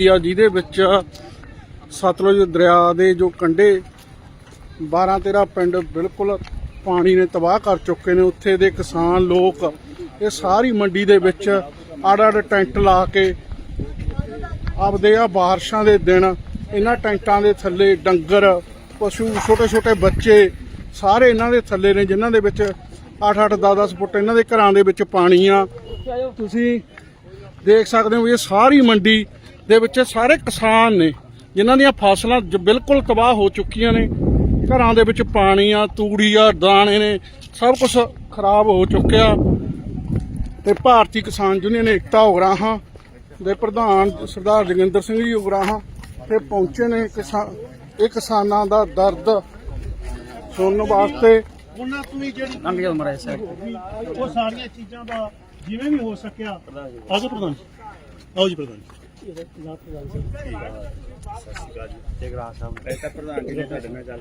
ਆ, ਜਿਹਦੇ ਵਿੱਚ ਸਤਲੁਜ ਦਰਿਆ ਦੇ ਜੋ ਕੰਢੇ 12 13 ਪਿੰਡ ਬਿਲਕੁਲ ਪਾਣੀ ਨੇ ਤਬਾਹ ਕਰ ਚੁੱਕੇ ਨੇ। ਉੱਥੇ ਦੇ ਕਿਸਾਨ ਲੋਕ ਇਹ ਸਾਰੀ ਮੰਡੀ ਦੇ ਵਿੱਚ ਅੱਡ ਅੱਡ ਟੈਂਟ ਲਾ ਕੇ ਆਪਦੇ ਆ ਬਾਰਿਸ਼ਾਂ ਦੇ ਦਿਨ ਇਹਨਾਂ ਟੈਂਟਾਂ ਦੇ ਥੱਲੇ ਡੰਗਰ, ਪਸ਼ੂ ਛੋਟੇ ਛੋਟੇ ਬੱਚੇ ਸਾਰੇ ਇਹਨਾਂ ਦੇ ਥੱਲੇ ਨੇ, ਜਿਨ੍ਹਾਂ ਦੇ ਵਿੱਚ 8-8 10-10 ਫੁੱਟ ਇਹਨਾਂ ਦੇ ਘਰਾਂ ਦੇ ਵਿੱਚ ਪਾਣੀ ਆ। ਤੁਸੀਂ ਦੇਖ ਸਕਦੇ ਹੋ, ਇਹ ਸਾਰੀ ਮੰਡੀ ਦੇ ਵਿੱਚ ਸਾਰੇ ਕਿਸਾਨ ਨੇ ਜਿਨ੍ਹਾਂ ਦੀਆਂ ਫਸਲਾਂ ਬਿਲਕੁਲ ਤਬਾਹ ਹੋ ਚੁੱਕੀਆਂ ਨੇ ਘਰਾਂ ਦੇ ਵਿੱਚ ਪਾਣੀ ਆ ਤੂੜੀ ਆ ਦਾਣੇ ਨੇ ਸਭ ਕੁਝ ਖਰਾਬ ਹੋ ਚੁੱਕਿਆ। ਤੇ ਭਾਰਤੀ ਕਿਸਾਨ ਯੂਨੀਅਨ ਏਕਤਾ ਉਗਰਾਹਾਂ ਦੇ ਪ੍ਰਧਾਨ ਸਰਦਾਰ ਜੋਗਿੰਦਰ ਸਿੰਘ ਜੀ ਉਗਰਾਹਾਂ ਤੇ ਪਹੁੰਚੇ ਨੇ ਕਿਸਾਨ ਇਹ ਕਿਸਾਨਾਂ ਦਾ ਦਰਦ ਸੁਣਨ ਵਾਸਤੇ। ਉਹਨਾਂ ਤੋਂ ਵੀ ਜਿਹੜੀ ਲੰਘ ਉਹ ਸਾਰੀਆਂ ਚੀਜ਼ਾਂ ਦਾ ਜਿਵੇਂ ਵੀ ਹੋ ਸਕਿਆ। ਆਜੋ ਪ੍ਰਧਾਨ ਆਓ ਜੀ ਪ੍ਰਧਾਨ ਜਗਰਾ ਸਾਹਿਬ ਕਹਿੰਦਾ ਪ੍ਰਧਾਨ ਜੀ ਨੇ ਤੁਹਾਡੇ ਨਾਲ ਗੱਲ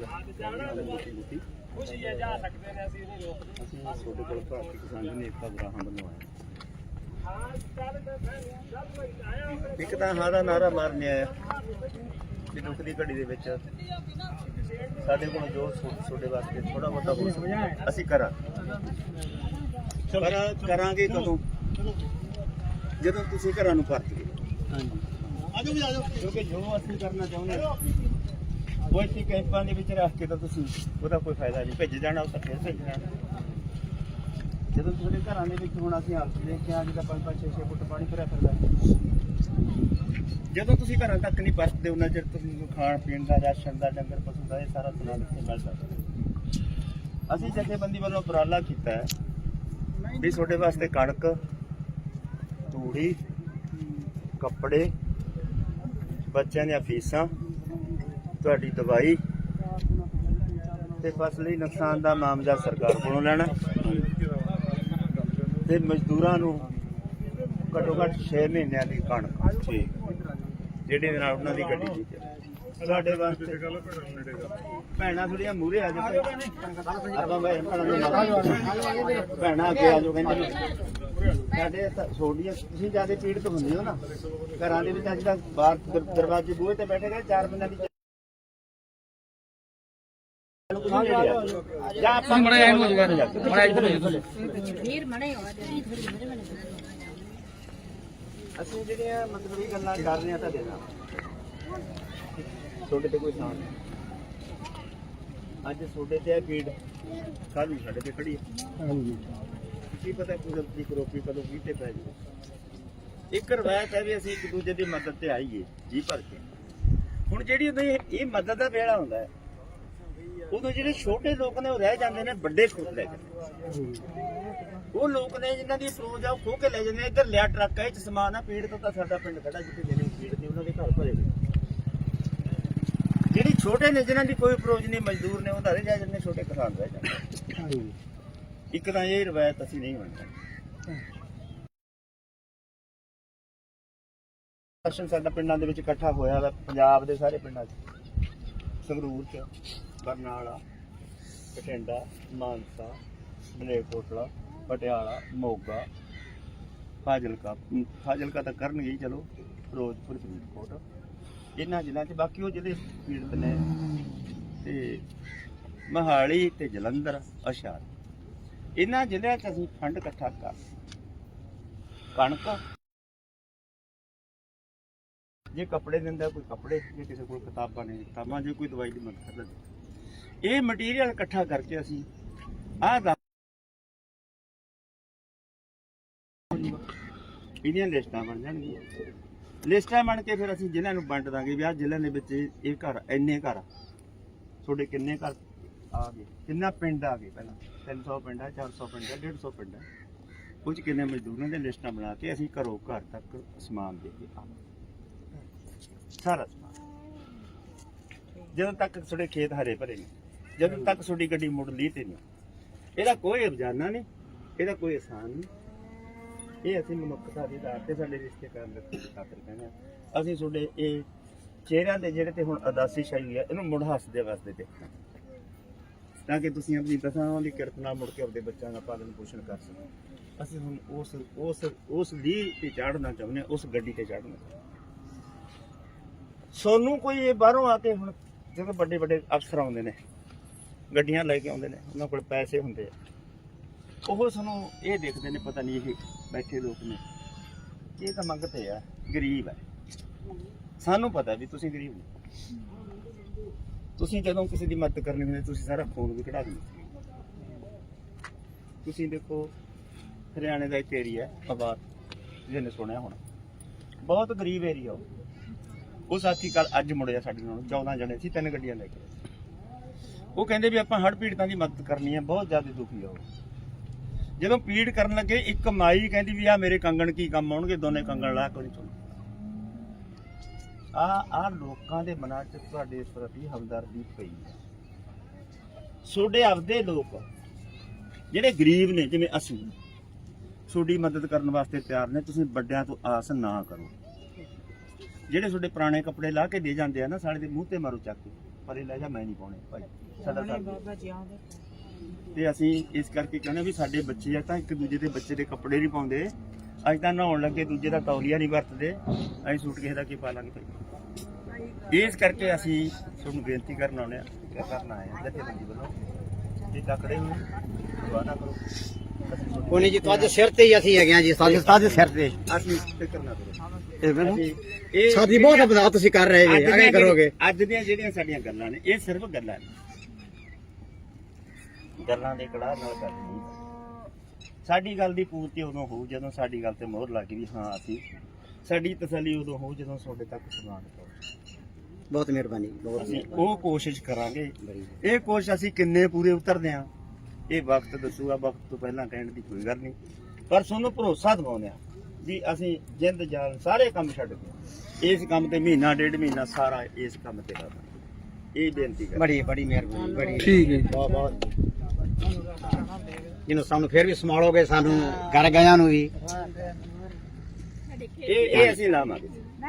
ਅਸੀਂ ਤੁਹਾਡੇ ਕੋਲ ਭਾਰਤੀ ਕਿਸਾਨ ਨੇ ਏਕਤਾ ਗਰਾਹਾਂ ਵੱਲੋਂ ਆਏ ਇੱਕ ਤਾਂ ਹਾਂ ਦਾ ਨਾਰਾ ਮਾਰਨੇ ਆਇਆ ਕਿ ਦੁੱਖ ਦੀ ਘੜੀ ਦੇ ਵਿੱਚ ਸਾਡੇ ਕੋਲ ਜੋ ਤੁਹਾਡੇ ਵਾਸਤੇ ਥੋੜਾ ਬਹੁਤਾ ਹੋ ਸਕਦਾ ਅਸੀਂ ਕਰਾਂ ਪਰ ਕਰਾਂਗੇ ਕਦੋਂ? ਜਦੋਂ ਤੁਸੀਂ ਘਰਾਂ ਨੂੰ ਪਰਤ ਗਏ। ਆਜੋ ਵੀ ਆਜੋ ਕਿਉਂਕਿ ਜੋ ਅਸੀਂ ਕਰਨਾ ਚਾਹੁੰਦੇ ਹਾਂ। ਉਹ ਇੱਥੇ ਕੈਂਪਾਂ ਦੇ ਵਿੱਚ ਰੱਖ ਕੇ ਤਾਂ ਤੁਸੀਂ ਉਹਦਾ ਕੋਈ ਫਾਇਦਾ ਨਹੀਂ। ਭੇਜ ਜਾਣਾ ਉਹ ਤਾਂ ਫਿਰ ਭੇਜਣਾ ਜਦੋਂ ਤੁਹਾਡੇ ਘਰਾਂ ਦੇ ਵਿੱਚ ਹੁਣ ਅਸੀਂ ਹਾਲਤ ਦੇਖ ਕੇ ਆ ਜਿਹਦਾ 5-5 6-6 ਫੁੱਟ ਪਾਣੀ ਭਰਿਆ ਫਿਰਦਾ। ਜਦੋਂ ਤੁਸੀਂ ਘਰਾਂ ਤੱਕ ਨਹੀਂ ਪਰਤਦੇ ਉਹਨਾਂ ਚਿਰ ਤੁਸੀਂ ਨੂੰ ਖਾਣ ਪੀਣ ਦਾ ਰਾਸ਼ਨ ਦਾ ਡੰਗਰ ਪਸ਼ੂ ਦਾ ਇਹ ਸਾਰਾ ਸਮਾਨ ਇੱਥੇ ਮਿਲ ਸਕਦਾ। ਅਸੀਂ ਜਥੇਬੰਦੀ ਵੱਲੋਂ ਉਪਰਾਲਾ ਕੀਤਾ ਹੈ ਵੀ ਤੁਹਾਡੇ ਵਾਸਤੇ ਕਣਕ ਤੂੜੀ ਕੱਪੜੇ, ਬੱਚਿਆਂ ਦੀਆਂ ਫੀਸਾਂ, ਤੁਹਾਡੀ ਦਵਾਈ ਤੇ ਫਸਲੀ ਨੁਕਸਾਨ ਦਾ ਮਾਮਲਾ ਸਰਕਾਰ ਕੋਲੋਂ ਲੈਣਾ। ਤੇ ਮਜ਼ਦੂਰਾਂ ਨੂੰ ਘੱਟੋ ਘੱਟ 6 ਮਹੀਨਿਆਂ ਦੀ ਕਣਕ, ਜਿਹੜੇ ਦੇ ਨਾਲ ਉਹਨਾਂ ਦੀ ਗੱਡੀ ਦੀ ਸਾਡੇ ਵਾਸਤੇ ਭੈਣਾਂ ਥੋੜੀਆਂ ਮੂਰੇ ਆ ਜਾਓ। ਆਪਾਂ ਭਾਈ ਭੈਣਾਂ ਅੱਗੇ ਆ ਜਾਓ, ਕਹਿੰਦੇ ਸਾਡੇ ਤਾਂ ਛੋਡੀਆਂ ਤੁਸੀਂ ਜ਼ਿਆਦਾ ਪੀੜਤ ਹੁੰਦੇ ਹੋ ਨਾ। ਘਰਾਂ ਦੇ ਵਿੱਚ ਅੱਜ ਕੱਲ੍ਹ ਬਾਹਰ ਦਰ- ਦਰਵਾਜ਼ੇ ਬੂਹੇ ਤੇ ਬੈਠੇ ਗਏ ਚਾਰ ਬੰਦਿਆਂ ਦੀ ਜਾਂ ਆਪਾਂ ਮੜਾ ਇਹਨੂੰ ਹੋ ਜਾਊਗਾ ਮੜਾ ਇੱਧਰ ਹੋ ਜਾਊਗਾ ਵੀਰ ਮਣੇ ਹੋਵਾ ਦੇ ਥੋੜੀ ਮੇਰੇ ਮਨੇ ਅਸੀਂ ਜਿਹੜੀਆਂ ਮਤਲਬ ਇਹ ਗੱਲਾਂ ਕਰ ਰਹੇ ਆ ਤੁਹਾਡੇ ਤੇ ਕੋਈ ਨਹੀਂ। ਅੱਜ ਤੁਹਾਡੇ ਤੇ ਆ ਪੀੜ ਕੱਲ ਨੂੰ ਸਾਡੇ ਤੇ ਖੜੀ ਹੈ। ਹਾਂਜੀ। ਕੀ ਪਤਾ ਕੁਦਰਤੀ ਕਰੋਪੀ ਕਦੋਂ ਕੀ ਪੈ ਜਾਵੇ ਇੱਕ ਰਵਾਇਤ ਹੈ ਵੀ ਅਸੀਂ ਇੱਕ ਦੂਜੇ ਦੀ ਮਦਦ ਤੇ ਆਈਏ, ਜੀ ਭਰ ਕੇ। ਹੁਣ ਜਿਹੜੀ ਉਹਦੀ ਇਹ ਮਦਦ ਦਾ ਵੇਲਾ ਹੁੰਦਾ ਹੈ, ਉਦੋਂ ਜਿਹੜੇ ਛੋਟੇ ਲੋਕ ਨੇ ਉਹ ਰਹਿ ਜਾਂਦੇ ਨੇ, ਵੱਡੇ ਖੁਦ ਲੈ ਜਾਂਦੇ ਉਹ ਲੋਕ ਨੇ ਜਿਨ੍ਹਾਂ ਦੀ ਅਪਰੋਚ ਆ, ਉਹ ਖੋ ਕੇ ਲੈ ਜਾਂਦੇ ਨੇ, ਇੱਧਰ ਲਿਆ ਟਰੱਕ ਹੈ ਚ ਸਮਾਨ ਆ, ਪੀੜ ਤੋਂ ਤਾਂ ਸਾਡਾ ਪਿੰਡ ਖੜਾ, ਜਿੱਥੇ ਜਿਹੜੇ ਪੀੜ ਦੀ ਉਹਨਾਂ ਦੇ ਘਰ ਭਰੇ ਹੋਏ। ਜਿਹੜੀ ਛੋਟੇ ਨੇ, ਜਿਨ੍ਹਾਂ ਦੀ ਕੋਈ ਅਪਰੋਚ ਨਹੀਂ, ਮਜ਼ਦੂਰ ਨੇ, ਉਹ ਤਾਂ ਰਹਿ ਜਾਂਦੇ ਛੋਟੇ ਕਿਸਾਨ ਰਹਿ ਜਾਂਦੇ ਇੱਕ ਤਾਂ ਇਹ ਰਵਾਇਤ ਅਸੀਂ ਨਹੀਂ ਮੰਨਦੇ। ਅਸਲ ਸਾਡਾ ਪਿੰਡਾਂ ਦੇ ਵਿੱਚ ਇਕੱਠਾ ਹੋਇਆ ਵਾ, ਪੰਜਾਬ ਦੇ ਸਾਰੇ ਪਿੰਡਾਂ 'ਚ। ਸੰਗਰੂਰ 'ਚ, ਬਰਨਾਲਾ, ਬਠਿੰਡਾ, ਮਾਨਸਾ, ਮਲੇਰਕੋਟਲਾ, ਪਟਿਆਲਾ, ਮੋਗਾ, ਫਾਜ਼ਿਲਕਾ। ਫਾਜ਼ਿਲਕਾ ਤਾਂ ਕਰਨਗੇ ਹੀ, ਚਲੋ, ਫਿਰੋਜ਼ਪੁਰ, ਫਰੀਦਕੋਟ। ਇਹਨਾਂ ਜ਼ਿਲ੍ਹਿਆਂ 'ਚ ਬਾਕੀ ਉਹ ਜਿਹੜੇ ਪੀੜਤ ਨੇ। ਤੇ ਮਹਾਲੀ ਤੇ ਜਲੰਧਰ ਅਸ਼ਾਰ ਇਹਨਾਂ ਜ਼ਿਲ੍ਹਿਆਂ 'ਚ ਅਸੀਂ ਫੰਡ ਇਕੱਠਾ ਕਰ ਕਣਕ। ਜੇ ਕੱਪੜੇ ਦਿੰਦਾ ਕੋਈ ਕੱਪੜੇ, ਜੇ ਕਿਸੇ ਕੋਲ ਕਿਤਾਬਾਂ ਨੇ ਕਿਤਾਬਾਂ, ਜੇ ਕੋਈ ਦਵਾਈ ਦੀ ਮਦਦ ਕਰ ਲੈਂਦਾ ਇਹ ਮਟੀਰੀਅਲ ਇਕੱਠਾ ਕਰਕੇ ਅਸੀਂ ਆਹ ਦਾ ਇਹਦੀਆਂ ਲਿਸਟਾਂ ਬਣ ਜਾਣਗੀਆਂ। ਲਿਸਟਾਂ ਬਣ ਕੇ ਫਿਰ ਅਸੀਂ ਜ਼ਿਲ੍ਹਿਆਂ ਨੂੰ ਵੰਡ ਦਾਂਗੇ ਵੀ ਆਹ ਜ਼ਿਲ੍ਹਿਆਂ ਦੇ ਵਿੱਚ ਇਹ ਘਰ ਇੰਨੇ ਘਰ ਤੁਹਾਡੇ ਕਿੰਨੇ ਘਰ? ਆ ਗਏ। ਕਿੰਨਾ ਪਿੰਡ ਆ ਗਏ ਪਹਿਲਾਂ? 300 ਪਿੰਡ ਹੈ 400 ਪਿੰਡ ਹੈ 150 ਪਿੰਡ ਆ। ਕੁਝ ਕਿੰਨੇ ਮਜ਼ਦੂਰਾਂ ਦੇ ਲਿਸਟਾਂ ਬਣਾ ਕੇ ਅਸੀਂ ਘਰੋਂ ਘਰ ਤੱਕ ਸਮਾਨ ਦੇ ਕੇ ਆਵਾਂਗੇ। ਸਾਰਾ ਸਮਾਨ। ਜਦੋਂ ਤੱਕ ਤੁਹਾਡੇ ਖੇਤ ਹਰੇ ਭਰੇ ਨੇ ਜਦੋਂ ਤੱਕ ਤੁਹਾਡੀ ਗੱਡੀ ਮੁੜ ਲਈ ਤੇ ਨਹੀਂ, ਇਹਦਾ ਕੋਈ ਅਬਜਾਨਾ ਨਹੀਂ, ਇਹਦਾ ਕੋਈ ਆਸਾਨ ਨਹੀਂ। ਇਹ ਅਸੀਂ ਮਨੁੱਖਤਾ ਦੇ ਆਧਾਰ ਤੇ ਸਾਡੇ ਰਿਸ਼ਤੇ ਕਰਨ ਦੇ ਖਾਤਰ ਕਹਿੰਦੇ ਅਸੀਂ ਤੁਹਾਡੇ ਇਹ ਚਿਹਰਿਆਂ ਦੇ ਜਿਹੜੇ ਤੇ ਹੁਣ ਅਦਾਸੀ ਸ਼ਾਹੀ ਹੈ ਇਹਨੂੰ ਮੁੜ ਹੱਸਦੇ ਵਾਸਤੇ ਦੇਖਣਾ ਤਾਂ ਕਿ ਤੁਸੀਂ ਆਪਣੀ ਦਸਾਂ ਦੀ ਕਿਰਤ ਨਾਲ ਮੁੜ ਕੇ ਆਪਣੇ ਬੱਚਿਆਂ ਦਾ ਪਾਲਣ ਪੋਸ਼ਣ ਕਰ ਸਕੋ। ਅਸੀਂ ਹੁਣ ਉਸ ਉਸ ਉਸ ਲੀਹ ਤੇ ਚੜ੍ਹਨਾ ਚਾਹੁੰਦੇ ਉਸ ਗੱਡੀ ਤੇ ਚੜ੍ਹਨਾ ਚਾਹੁੰਦੇ ਹਾਂ। ਸੋਨੂੰ ਕੋਈ ਇਹ ਬਾਹਰੋਂ ਆ ਕੇ ਹੁਣ ਜਦੋਂ ਵੱਡੇ ਵੱਡੇ ਅਫਸਰ ਆਉਂਦੇ ਨੇ, ਗੱਡੀਆਂ ਲੈ ਕੇ ਆਉਂਦੇ ਨੇ, ਉਹਨਾਂ ਕੋਲ ਪੈਸੇ ਹੁੰਦੇ ਆ। ਉਹ ਸਾਨੂੰ ਇਹ ਦੇਖਦੇ ਨੇ, ਪਤਾ ਨਹੀਂ ਇਹ ਬੈਠੇ ਲੋਕ ਨੇ ਇਹ ਤਾਂ ਮੰਗਤੇ ਆ, ਗਰੀਬ ਹੈ ਸਾਨੂੰ ਪਤਾ ਵੀ ਤੁਸੀਂ ਗਰੀਬ ਹੋ। ਤੁਸੀਂ ਜਦੋਂ ਕਿਸੇ ਦੀ ਮਦਦ ਕਰਨੀ ਹੁੰਦੀ, ਤੁਸੀਂ ਸਾਰਾ ਫੋਨ ਵੀ ਕਢਾ ਦਿੰਦੇ ਤੁਸੀਂ ਦੇਖੋ, ਹਰਿਆਣੇ ਦਾ ਇੱਕ ਏਰੀਆ ਆਬਾਦ ਜਿਹਨੇ ਸੁਣਿਆ ਹੋਣਾ। ਬਹੁਤ ਗਰੀਬ ਏਰੀਆ ਉਹ। ਉਹ ਸਾਥੀ ਕੱਲ ਅੱਜ ਮੁੜਿਆ ਸਾਡੇ ਨਾਲ 14 ਜਣੇ ਸੀ, ਤਿੰਨ ਗੱਡੀਆਂ ਲੈ ਕੇ। ਉਹ ਕਹਿੰਦੇ ਵੀ ਆਪਾਂ ਹੜ੍ਹ ਪੀੜਤਾਂ ਦੀ ਮਦਦ ਕਰਨੀ ਹੈ, ਬਹੁਤ ਜ਼ਿਆਦਾ ਦੁਖੀ ਆ ਉਹ। ਜਦੋਂ ਪੀੜ ਕਰਨ ਲੱਗੇ, ਇੱਕ ਮਾਈ ਕਹਿੰਦੀ ਵੀ ਆ ਮੇਰੇ ਕੰਗਣ ਕੀ ਕੰਮ ਆਉਣਗੇ, ਦੋਨੇ ਕੰਗਣ ਲਾ ਕੋਈ ਚੁਣ ਆ ਆ ਲੋਕਾਂ ਦੇ ਮਨਾਂ 'ਚ ਤੁਹਾਡੇ ਪ੍ਰਤੀ ਹਮਦਰਦੀ ਪਈ ਹੈ। ਤੁਹਾਡੇ ਆਪਦੇ ਲੋਕ ਜਿਹੜੇ ਗਰੀਬ ਨੇ ਜਿਵੇਂ ਅਸੀਂ ਤੁਹਾਡੀ ਮਦਦ ਕਰਨ ਵਾਸਤੇ ਤਿਆਰ ਨੇ ਤੁਸੀਂ ਵੱਡਿਆਂ ਤੋਂ ਆਸ ਨਾ ਕਰੋ। ਜਿਹੜੇ ਤੁਹਾਡੇ ਪੁਰਾਣੇ ਕੱਪੜੇ ਲਾ ਕੇ ਦੇ ਜਾਂਦੇ ਆ ਨਾ ਸਾਲੇ ਦੇ ਮੂੰਹ ਤੇ ਮਾਰੋ ਚੱਕ ਕੇ ਪਰ ਇਹ ਲੈ ਜਾ ਮੈਂ ਨਹੀਂ ਪਾਉਣੇ ਭਾਈ ਸਾਡਾ ਸਾਡਾ ਤੇ ਅਸੀਂ ਇਸ ਕਰਕੇ ਕਹਿੰਦੇ ਵੀ ਸਾਡੇ ਬੱਚੇ ਆ ਤਾਂ ਇੱਕ ਦੂਜੇ ਦੇ ਬੱਚੇ ਦੇ ਕੱਪੜੇ ਨਹੀਂ ਪਾਉਂਦੇ। ਅੱਜ ਤਾਂ ਨਹਾਉਣ ਲੱਗੇ ਦੂਜੇ ਦਾ ਤੌਲੀਆ ਨਹੀਂ ਵਰਤਦੇ। ਅਸੀਂ ਸੂਟ ਕਿਸੇ ਦਾ ਕੀ ਪਾ ਲਾਂਗੇ ਭਾਈ? ਇਸ ਕਰਕੇ ਅਸੀਂ ਤੁਹਾਨੂੰ ਬੇਨਤੀ ਕਰਨ ਆਉਂਦੇ ਆ ਕਿਆ ਕਰਨਾ ਹੈ ਜਥੇਬੰਦੀ ਵੱਲੋਂ ਜੇ ਤਕੜੇ ਹੋ ਦੁਆਰਾ ਕਰੋ। ਕੋਨੀ ਜੀ ਤੁਹਾਡੇ ਸਿਰ ਤੇ ਹੀ ਅਸੀਂ ਹੈਗੇ ਆ ਜੀ ਸਾਡੇ ਸਾਡੇ ਸਿਰ ਤੇ। ਅਸੀਂ ਫਿਕਰ ਨਾ ਕਰੋ। ਇਹ ਮੈਨੂੰ ਇਹ ਸਾਡੀ ਬਹੁਤ ਬਦਾਤ ਤੁਸੀਂ ਕਰ ਰਹੇ ਜੀ ਅਗੇ ਕਰੋਗੇ। ਅੱਜ ਦੀਆਂ ਜਿਹੜੀਆਂ ਸਾਡੀਆਂ ਗੱਲਾਂ ਨੇ ਇਹ ਸਿਰਫ ਗੱਲਾਂ ਨੇ। ਗੱਲਾਂ ਦੇ ਕੜਾਹ ਨਾਲ ਨਹੀਂ ਸਾਡੀ ਗੱਲ ਦੀ ਪੂਰਤੀ ਉਦੋਂ ਹੋਊ ਜਦੋਂ ਸਾਡੀ ਗੱਲ ਤੇ ਮੋਹਰ ਲੱਗ ਗਈ ਹਾਂ ਅਸੀਂ ਸਾਡੀ ਤਸੱਲੀ ਉਦੋਂ ਹੋਊ ਜਦੋਂ ਤੁਹਾਡੇ ਤੱਕ ਪਹੁੰਚੇ ਬਹੁਤ ਮਿਹਰਬਾਨੀ ਬਹੁਤ ਅਸੀਂ ਉਹ ਕੋਸ਼ਿਸ਼ ਕਰਾਂਗੇ। ਇਹ ਕੋਸ਼ਿਸ਼ ਅਸੀਂ ਕਿੰਨੇ ਪੂਰੇ ਉਤਰਦੇ ਆ। ਇਹ ਵਕਤ ਦੱਸੂਗਾ ਵਕਤ ਤੋਂ ਪਹਿਲਾਂ ਕਹਿਣ ਦੀ ਕੋਈ ਗੱਲ ਨਹੀਂ। ਪਰ ਤੁਹਾਨੂੰ ਭਰੋਸਾ ਦਿਵਾਉਂਦੇ ਆ ਵੀ ਅਸੀਂ ਜਿੰਦ ਜਾਨ ਸਾਰੇ ਕੰਮ ਛੱਡ ਕੇ ਇਸ ਕੰਮ ਤੇ ਮਹੀਨਾ ਡੇਢ ਮਹੀਨਾ ਸਾਰਾ ਇਸ ਕੰਮ ਤੇ ਲਾਵਾਂਗੇ। ਇਹ ਬੇਨਤੀ ਕਰ ਬੜੀ ਬੜੀ ਮਿਹਰਬਾਨੀ ਬੜੀ ਠੀਕ ਹੈ ਜੀ। ਬਹੁਤ ਬਹੁਤ ਜਿਹਨੂੰ ਸਾਨੂੰ ਫਿਰ ਵੀ ਸੰਭਾਲੋਗੇ ਸਾਨੂੰ ਘਰ ਗਿਆ ਨੂੰ ਵੀ। ਇਹ ਇਹ ਅਸੀਂ ਲਾਵਾਂਗੇ।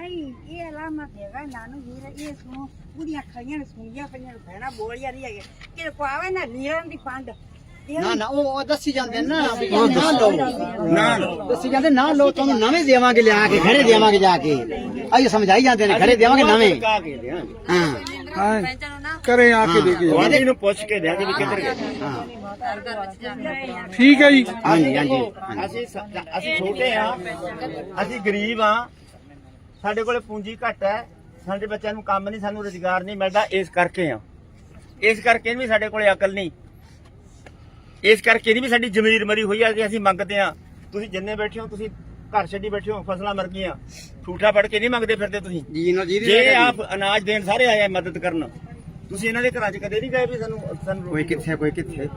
ਨਹੀਂ ਇਹ ਅਲਾਮਤ ਹੈਗਾ ਨਾਨੂ ਵੀਰ ਇਹ ਸੁਣੋ ਕੁੜੀਆਂ ਖਈਆਂ ਨੇ ਸੁਣੀਆਂ ਪਈਆਂ ਨੇ ਭੈਣਾ ਬੋਲੀਆਂ ਨਹੀਂ ਹੈਗੇ ਕਿ ਕੋ ਆਵੇ ਨਾ ਨੀਰਨ ਦੀ ਪੰਡ। ਨਾ ਨਾ ਉਹ ਉਹ ਦੱਸੀ ਜਾਂਦੇ ਨਾ ਵੀ ਨਾ ਲਓ। ਨਾ ਲਓ। ਦੱਸੀ ਜਾਂਦੇ ਨਾ ਲਓ ਤੁਹਾਨੂੰ ਨਵੇਂ ਦੇਵਾਂਗੇ ਲਿਆ ਕੇ ਖੜੇ ਦੇਵਾਂਗੇ ਜਾ ਕੇ। ਆਈ ਸਮਝਾਈ ਜਾਂਦੇ ਨੇ ਖੜੇ ਦੇਵਾਂਗੇ ਨਵੇਂ। ਹਾਂ। ਕਰੇ ਆ ਕੇ ਪੁੱਛ ਕੇ ਦਿਆਂਗੇ ਵੀ ਕਿੱਧਰ ਗਏ। ਹਾਂ। ਠੀਕ ਹੈ ਜੀ। ਹਾਂਜੀ ਹਾਂਜੀ। ਅਸੀਂ ਅਸੀਂ ਛੋਟੇ ਆ ਅਸੀਂ ਗਰੀਬ ਆ ਸਾਡੇ ਕੋਲੇ ਪੂੰਜੀ ਘੱਟ ਹੈ ਸਾਡੇ ਬੱਚਿਆਂ ਨੂੰ ਕੰਮ ਨਹੀਂ ਸਾਨੂੰ ਰੁਜ਼ਗਾਰ ਨਹੀਂ ਮਿਲਦਾ ਇਸ ਕਰਕੇ ਆ ਇਸ ਕਰਕੇ ਵੀ ਸਾਡੇ ਕੋਲੇ ਅਕਲ ਨਹੀਂ। ਇਸ ਕਰਕੇ ਨਹੀਂ ਵੀ ਸਾਡੀ ਜ਼ਮੀਰ ਮਰੀ ਹੋਈ ਆ ਕਿ ਅਸੀਂ ਮੰਗਦੇ ਆ ਤੁਸੀਂ ਜਿੰਨੇ ਬੈਠੇ ਹੋ ਤੁਸੀਂ ਘਰ ਛੱਡੀ ਬੈਠੇ ਹੋ ਫਸਲਾਂ ਮਰ ਗਈਆਂ। ਠੂਠਾ ਫੜ ਕੇ ਨਹੀਂ ਮੰਗਦੇ ਫਿਰਦੇ ਤੁਸੀਂ। ਜੀ ਨਾ ਜੀ ਜੇ ਆਪ ਅਨਾਜ ਦੇਣ ਸਾਰੇ ਆਏ ਆ ਮਦਦ ਕਰਨ ਤੁਸੀਂ ਇਹਨਾਂ ਦੇ ਘਰਾਂ 'ਚ ਕਦੇ ਨਹੀਂ ਗਏ ਵੀ ਸਾਨੂੰ ਸਾਨੂੰ ਕੋਈ। ਕਿੱਥੇ ਕੋਈ ਕਿੱਥੇ?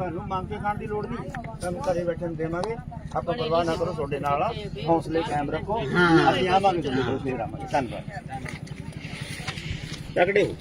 ਤੁਹਾਨੂੰ ਮੰਗ ਕੇ ਖਾਣ ਦੀ ਲੋੜ ਨਹੀਂ। ਤੁਹਾਨੂੰ ਘਰੇ ਬੈਠੇ ਨੂੰ ਦੇਵਾਂਗੇ। ਆਪਾਂ ਪਰਵਾਹ ਨਾ ਕਰੋ ਤੁਹਾਡੇ ਨਾਲ ਆ। ਹੌਸਲੇ ਕਾਇਮ ਰੱਖੋ। ਹਾਂ। ਅਸੀਂ ਆਵਾਂਗੇ ਤੁਹਾਡੇ ਕੋਲ ਫੇਰ ਆਵਾਂਗੇ। ਧੰਨਵਾਦ। ਤਕੜੇ ਹੋ।